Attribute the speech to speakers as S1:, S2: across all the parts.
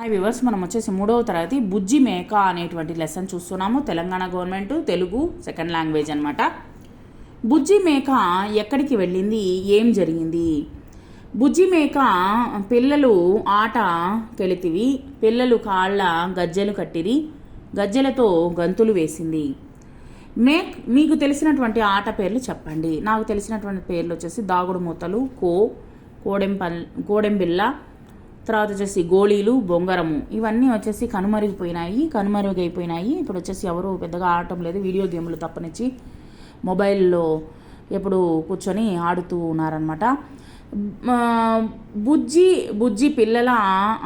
S1: Hi viewers మనం వచ్చేసి మూడవ తరగతి బుజ్జి మేక అనేటువంటి లెసన్ చూస్తున్నాము. Telangana government Telugu second language అనమాట బుజ్జి మేక ఎక్కడికి వెళ్ళింది? ఏం జరిగింది? బుజ్జి మేక పిల్లలు ఆట కెలితివి పిల్లలు కాళ్ళ గజ్జెలు కట్టిరి గజ్జెలతో గంతులు వేసింది. మే మీకు తెలిసినటువంటి ఆట పేర్లు చెప్పండి. నాకు తెలిసినటువంటి పేర్లు వచ్చేసి దాగుడు మూతలు కో కోడెంపల్ కోడెంబిల్ల తర్వాత వచ్చేసి గోళీలు బొంగరము. ఇవన్నీ వచ్చేసి కనుమరిగిపోయినాయి కనుమరుగైపోయినాయి. ఇప్పుడు వచ్చేసి ఎవరు పెద్దగా ఆడటం లేదు వీడియో గేమ్లు తప్పనిచ్చి మొబైల్లో ఎప్పుడు కూర్చొని ఆడుతూ ఉన్నారనమాట బుజ్జి బుజ్జి పిల్లల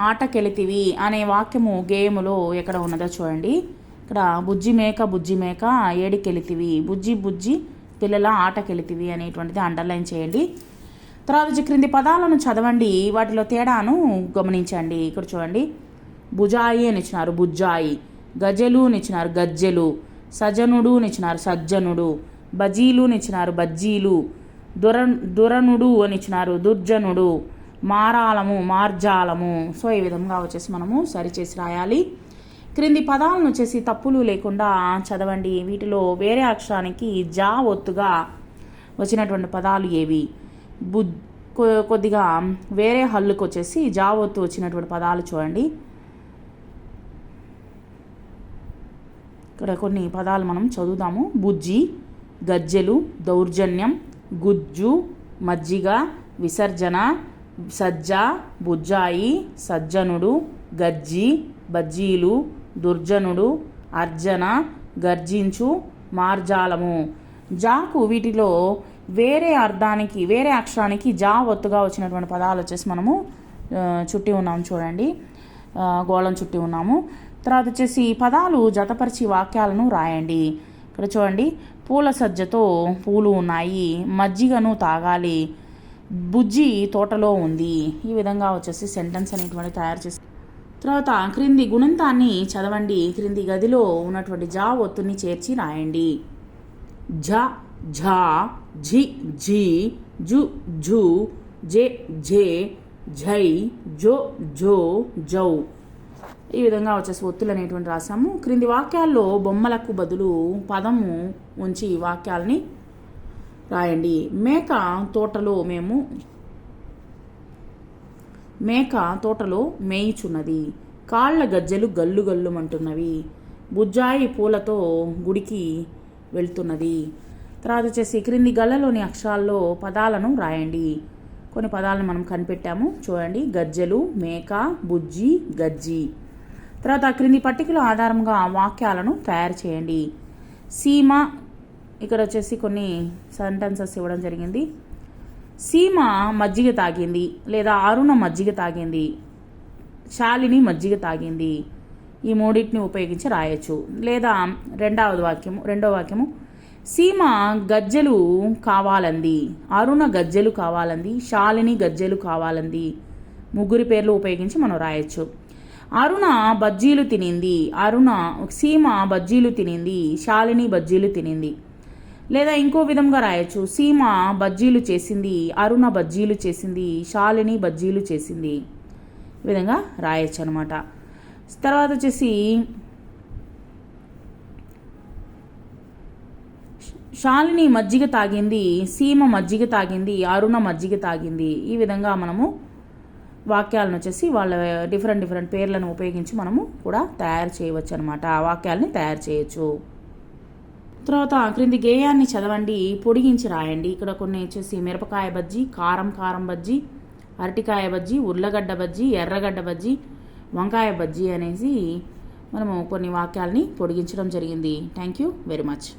S1: ఆటకెళితివి అనే వాక్యము గేములో ఎక్కడ ఉన్నదో చూడండి. ఇక్కడ బుజ్జి మేక బుజ్జి మేక ఏడికెళితివి. బుజ్జి బుజ్జి పిల్లల ఆటకెళితివి అనేటువంటిది అండర్లైన్ చేయండి. తర్వాత క్రింది పదాలను చదవండి. వాటిలో తేడాను గమనించండి. ఇక్కడ చూడండి. భుజాయి అని ఇచ్చినారు. బుజ్జాయి గజలు ఇచ్చినారు. గజ్జెలు. సజనుడు ఇచ్చినారు. సజ్జనుడు. బజీలు ఇచ్చినారు. బజ్జీలు. దుర దురనుడు అని ఇచ్చినారు. దుర్జనుడు. మారాలము మార్జాలము. సో ఈ విధంగా వచ్చేసి మనము సరిచేసి రాయాలి. క్రింది పదాలను వచ్చేసి తప్పులు లేకుండా చదవండి. వీటిలో వేరే అక్షరానికి జా ఒత్తుగా వచ్చినటువంటి పదాలు ఏవి? బు కొద్దిగా వేరే హల్లుకు వచ్చేసి జావొత్తు వచ్చినటువంటి పదాలు చూడండి. ఇక్కడ కొన్ని పదాలు మనం చదువుదాము. బుజ్జి గజ్జెలు దౌర్జన్యం గుజ్జు మజ్జిగ విసర్జన సజ్జ బుజ్జాయి సజ్జనుడు గజ్జి బజ్జీలు దుర్జనుడు అర్జన గర్జించు మార్జాలము. జాకు వీటిలో వేరే అర్థానికి వేరే అక్షరానికి జా ఒత్తుగా వచ్చినటువంటి పదాలు వచ్చేసి మనము చుట్టి ఉన్నాము చూడండి. గోళం చుట్టి ఉన్నాము. తర్వాత వచ్చేసి పదాలు జతపరిచి వాక్యాలను రాయండి. ఇక్కడ చూడండి. పూల సజ్జతో పూలు ఉన్నాయి మజ్జిగను తాగాలి బుజ్జి తోటలో ఉంది. ఈ విధంగా వచ్చేసి సెంటెన్స్ అనేటువంటి తయారు చేసి తర్వాత క్రింది గుణంతాన్ని చదవండి. క్రింది గదిలో ఉన్నటువంటి జా ఒత్తుని చేర్చి రాయండి. జా ఝా ఝి ఝి జు ఝు జే ఝే ఝై జో జో జౌ ఈ విధంగా వచ్చేసి ఒత్తులు అనేటువంటి రాసాము. క్రింది వాక్యాల్లో బొమ్మలకు బదులు పదము ఉంచి వాక్యాలని రాయండి. మేక తోటలో మేము మేక తోటలో మేయుచున్నది. కాళ్ళ గజ్జెలు గల్లు గల్లుమంటున్నవి. బుజ్జాయి పూలతో గుడికి వెళ్తున్నది. తర్వాత వచ్చేసి క్రింది గళ్ళలోని అక్షరాల్లో పదాలను రాయండి. కొన్ని పదాలను మనం కనిపెట్టాము. చూడండి. గజ్జెలు మేక బుజ్జి గజ్జి. తర్వాత క్రింది పట్టికల ఆధారంగా వాక్యాలను తయారు చేయండి. సీమ ఇక్కడ వచ్చేసి కొన్ని సెంటెన్సెస్ ఇవ్వడం జరిగింది. సీమ మజ్జిగ తాగింది లేదా అరుణ మజ్జిగ తాగింది శాలిని మజ్జిగ తాగింది. ఈ మూడింటిని ఉపయోగించి రాయొచ్చు. లేదా రెండవది వాక్యము రెండో వాక్యము సీమ గజ్జెలు కావాలంది అరుణ గజ్జెలు కావాలంది శాలిని గజ్జెలు కావాలంది ముగ్గురి పేర్లు ఉపయోగించి మనం రాయొచ్చు. అరుణ బజ్జీలు తినింది అరుణ సీమ బజ్జీలు తినింది శాలిని బజ్జీలు తినింది. లేదా ఇంకో విధంగా రాయొచ్చు సీమ బజ్జీలు చేసింది అరుణ బజ్జీలు చేసింది శాలిని బజ్జీలు చేసింది. ఈ విధంగా రాయొచ్చు అనమాట తర్వాత వచ్చేసి శాలిని మజ్జిగ తాగింది సీమ మజ్జిగ తాగింది అరుణ మజ్జిగ తాగింది. ఈ విధంగా మనము వాక్యాలను వచ్చేసి వాళ్ళ డిఫరెంట్ డిఫరెంట్ పేర్లను ఉపయోగించి మనము కూడా తయారు చేయవచ్చు అనమాట ఆ వాక్యాలని తయారు చేయొచ్చు. తర్వాత క్రింది గేయాన్ని చదవండి పొడిగించి రాయండి. ఇక్కడ కొన్ని వచ్చేసి మిరపకాయ బజ్జీ కారం కారం బజ్జీ అరటికాయ బజ్జీ ఉర్లగడ్డ బజ్జీ ఎర్రగడ్డ బజ్జీ వంకాయ బజ్జీ అనేసి మనము కొన్ని వాక్యాలని పొడిగించడం జరిగింది. Thank you very much